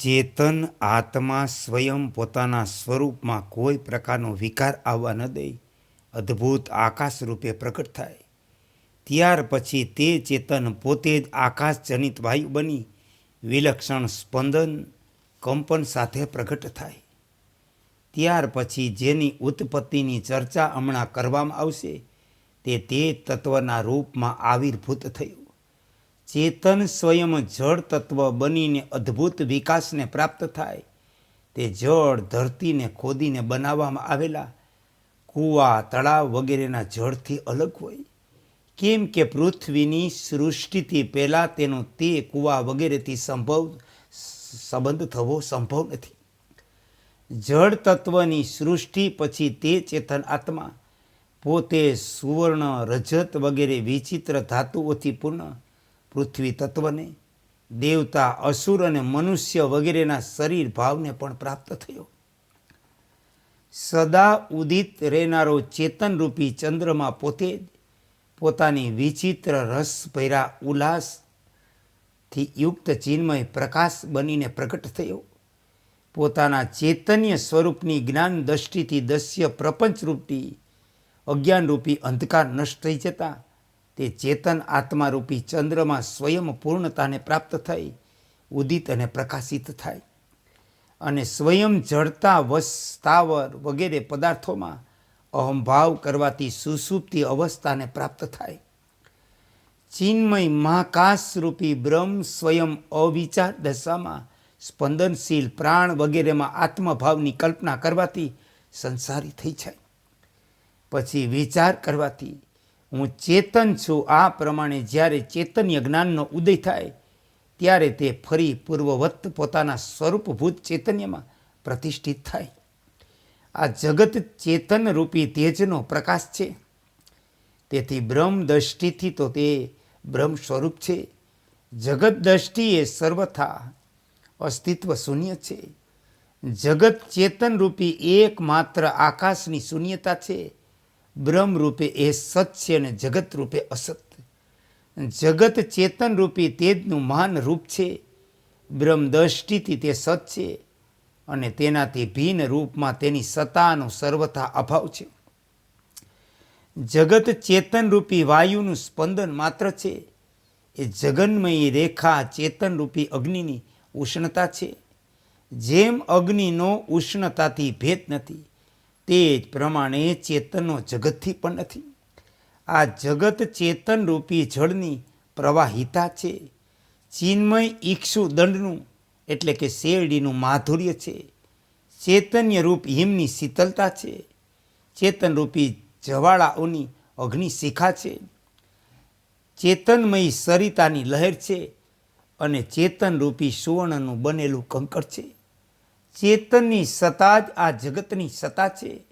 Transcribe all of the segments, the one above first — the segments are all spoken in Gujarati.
ચેતન આત્મા સ્વયં પોતાના સ્વરૂપમાં કોઈ પ્રકારનો વિકાર આવવા ન દે. અદ્ભુત આકાશ રૂપે પ્રગટ થાય. ત્યાર પછી તે ચેતન પોતે જ આકાશજનિત વાયુ બની. વિલક્ષણ સ્પંદન કંપન સાથે પ્રગટ થાય. ત્યાર પછી જેની ઉત્પત્તિની ચર્ચા હમણાં કરવામાં આવશે, તે તે તત્વના રૂપમાં આવિર્ભૂત થયું. ચેતન સ્વયં જળ તત્વ બનીને અદ્ભુત વિકાસને પ્રાપ્ત થાય. તે જળ ધરતીને ખોદીને બનાવવામાં આવેલા કૂવા, તળાવ વગેરેના જળથી અલગ હોય. કેમ કે પૃથ્વીની સૃષ્ટિથી પહેલાં તેનો તે કૂવા વગેરેથી સંભવ સંબંધ થવો સંભવ નથી. જળ તત્વની સૃષ્ટિ પછી તે ચેતન આત્મા પોતે સુવર્ણ, રજત વગેરે વિચિત્ર ધાતુઓથી પૂર્ણ પૃથ્વી તત્વને, દેવતા, અસુર અને મનુષ્ય વગેરેના શરીર ભાવને પણ પ્રાપ્ત થયો. સદા ઉદિત રહેનારો ચેતનરૂપી ચંદ્રમાં પોતે પોતાની વિચિત્ર રસ ભર્યા ઉલ્લાસથી યુક્ત ચિન્મય પ્રકાશ બનીને પ્રગટ થયો. પોતાના ચેતન્ય સ્વરૂપની જ્ઞાન દ્રષ્ટિથી દસ્ય પ્રપંચરૂપી અજ્ઞાનરૂપી અંધકાર નષ્ટ થઈ જતા તે ચેતન આત્મારૂપી ચંદ્રમાં સ્વયં પૂર્ણતાને પ્રાપ્ત થઈ, ઉદિત અને પ્રકાશિત થાય. અને સ્વયં જડતા વસ્તાવર વગેરે પદાર્થોમાં અહંભાવ કરવાથી સુસુપ્તિ અવસ્થાને પ્રાપ્ત થાય. ચિન્મય મહાકાશરૂપી બ્રહ્મ સ્વયં અવિચાર દશામાં સ્પંદનશીલ પ્રાણ વગેરેમાં આત્મભાવની કલ્પના કરવાથી સંસારી થઈ જાય. પછી વિચાર કરવાથી હું ચેતન છું. આ પ્રમાણે જ્યારે ચેતન્ય જ્ઞાનનો ઉદય થાય, ત્યારે તે ફરી પૂર્વવત પોતાના સ્વરૂપભૂત ચૈતન્યમાં પ્રતિષ્ઠિત થાય. આ જગત ચેતન રૂપી તેજનો પ્રકાશ છે. તેથી બ્રહ્મ દ્રષ્ટિથી તો તે બ્રહ્મ સ્વરૂપ છે. જગત દ્રષ્ટિએ સર્વથા અસ્તિત્વ શૂન્ય છે. જગત ચેતન રૂપી એકમાત્ર આકાશની શૂન્યતા છે. બ્રહ્મ રૂપે એ સત છે અને જગત રૂપે અસત જગત ચેતન રૂપી તેજનું મહાન રૂપ છે. બ્રહ્મ દ્રષ્ટિથી તે સત છે અને તેનાથી ભિન્ન રૂપમાં તેની સત્તાનો સર્વથા અભાવ છે. જગત ચેતન રૂપી વાયુનું સ્પંદન માત્ર છે. એ જગન્મયી રેખા ચેતન રૂપી અગ્નિની ઉષ્ણતા છે. જેમ અગ્નિનો ઉષ્ણતાથી ભેદ નથી તે જ પ્રમાણે ચેતનનો જગતથી પણ નથી. આ જગત ચેતનરૂપી જળની પ્રવાહિતા છે. ચિન્મય ઈક્ષુ દંડનું, એટલે કે શેરડીનું માધુર્ય છે. ચેતન્ય રૂપ હિમની શીતલતા છે. ચેતનરૂપી જવાળાઓની અગ્નિશિખા છે. ચેતનમયી સરિતાની લહેર છે અને ચેતનરૂપી સુવર્ણનું બનેલું કંકર છે. ચેતનની સત્તા જ આ જગતની સત્તા છે.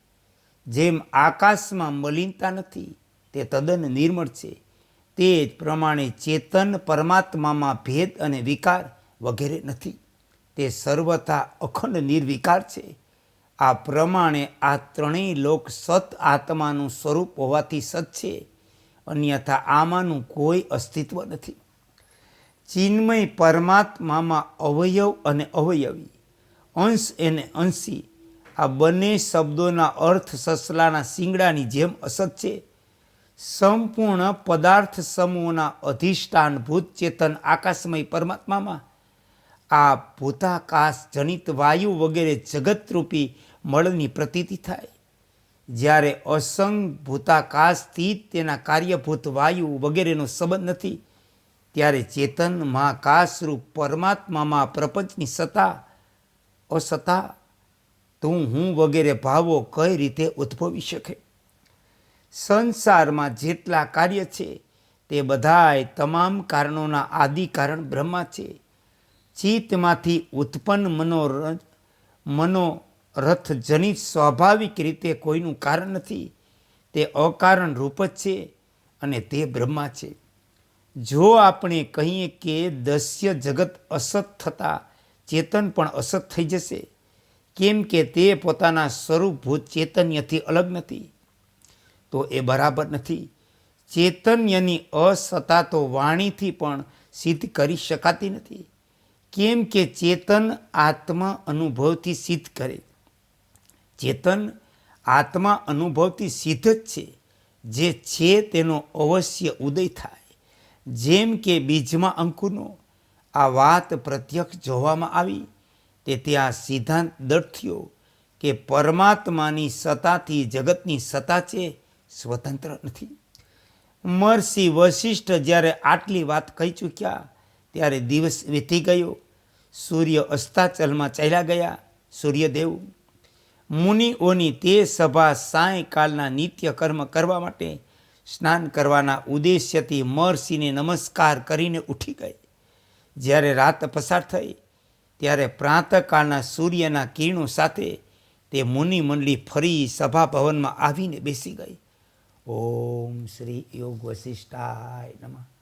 જેમ આકાશમાં મલિનતા નથી, તે તદ્દન નિર્મળ છે. તે જ પ્રમાણે ચેતન પરમાત્મામાં ભેદ અને વિકાર વગેરે નથી. તે સર્વથા અખંડ નિર્વિકાર છે. આ પ્રમાણે આ ત્રણેય લોક સત આત્માનું સ્વરૂપ હોવાથી સત છે. અન્યથા આમાંનું કોઈ અસ્તિત્વ નથી. ચિન્મય પરમાત્મામાં અવયવ અને અવયવી. અંશ અને અંશી. આ બંને શબ્દોના અર્થ સસલાના શિંગડાની જેમ અસત છે. સંપૂર્ણ પદાર્થ સમૂહના અધિષ્ઠાનભૂત ચેતન આકાશમય પરમાત્મામાં. આ ભૂતાકાશ જનિત વાયુ વગેરે જગતરૂપી મળની પ્રતીતિ થાય. જ્યારે અસંગ ભૂતાકાશથી તેના કાર્યભૂત વાયુ વગેરેનો સંબંધ નથી, ત્યારે ચેતન મહાકાશરૂપ પરમાત્મામાં પ્રપંચની સત્તા અસત્તા તું હું વગેરે ભાવો કઈ રીતે ઉદ્ભવી શકે? સંસારમાં જેટલા કાર્ય છે, તે બધાય તમામ કારણોના આદિ કારણ બ્રહ્મા છે. ચિત્તમાંથી ઉત્પન્ન મનોર મનોરથ જનિત સ્વાભાવિક રીતે કોઈનું કારણ નથી. તે અકારણ રૂપ જ છે અને તે બ્રહ્મા છે. જો આપણે કહીએ કે દસ્ય જગત અસત થતાં ચેતન પણ અસત થઈ જશે. કેમ કે તે પોતાના સ્વરૂપભૂત ચેતન્યથી અલગ નથી. તો એ બરાબર નથી. ચેતન્યની અસત્તા તો વાણીથી પણ સિદ્ધ કરી શકાતી નથી. કેમ કે ચેતન આત્મા અનુભવથી સિદ્ધ કરે. ચેતન આત્મા અનુભવથી સિદ્ધ જ છે. જે છે તેનો અવશ્ય ઉદય થાય. જેમ કે બીજમાં અંકુરનો આ વાત પ્રત્યક્ષ જોવામાં આવી તે ત્યાં સિદ્ધાંત દર્થ્યો કે પરમાત્માની સત્તાથી જગતની સત્તા છે, સ્વતંત્ર નથી. મહર્ષિ વશિષ્ઠ જ્યારે આટલી વાત કહી ચૂક્યા, ત્યારે દિવસ વીતી ગયો. સૂર્ય અસ્તાચલમાં ચાલ્યા ગયા, સૂર્યદેવ. મુનિઓની તે સભા સાયંકાલના નિત્ય કર્મ કરવા માટે સ્નાન કરવાના ઉદ્દેશ્યથી મહર્ષિને નમસ્કાર કરીને ઉઠી ગઈ. જ્યારે રાત પસાર થઈ, ત્યારે પ્રાંતકાળના સૂર્યના કિરણો સાથે તે મુનિ મંડળી ફરી સભા ભવનમાં આવીને બેસી ગઈ. ઓમ શ્રી યોગ વશિષ્ઠાય નમઃ.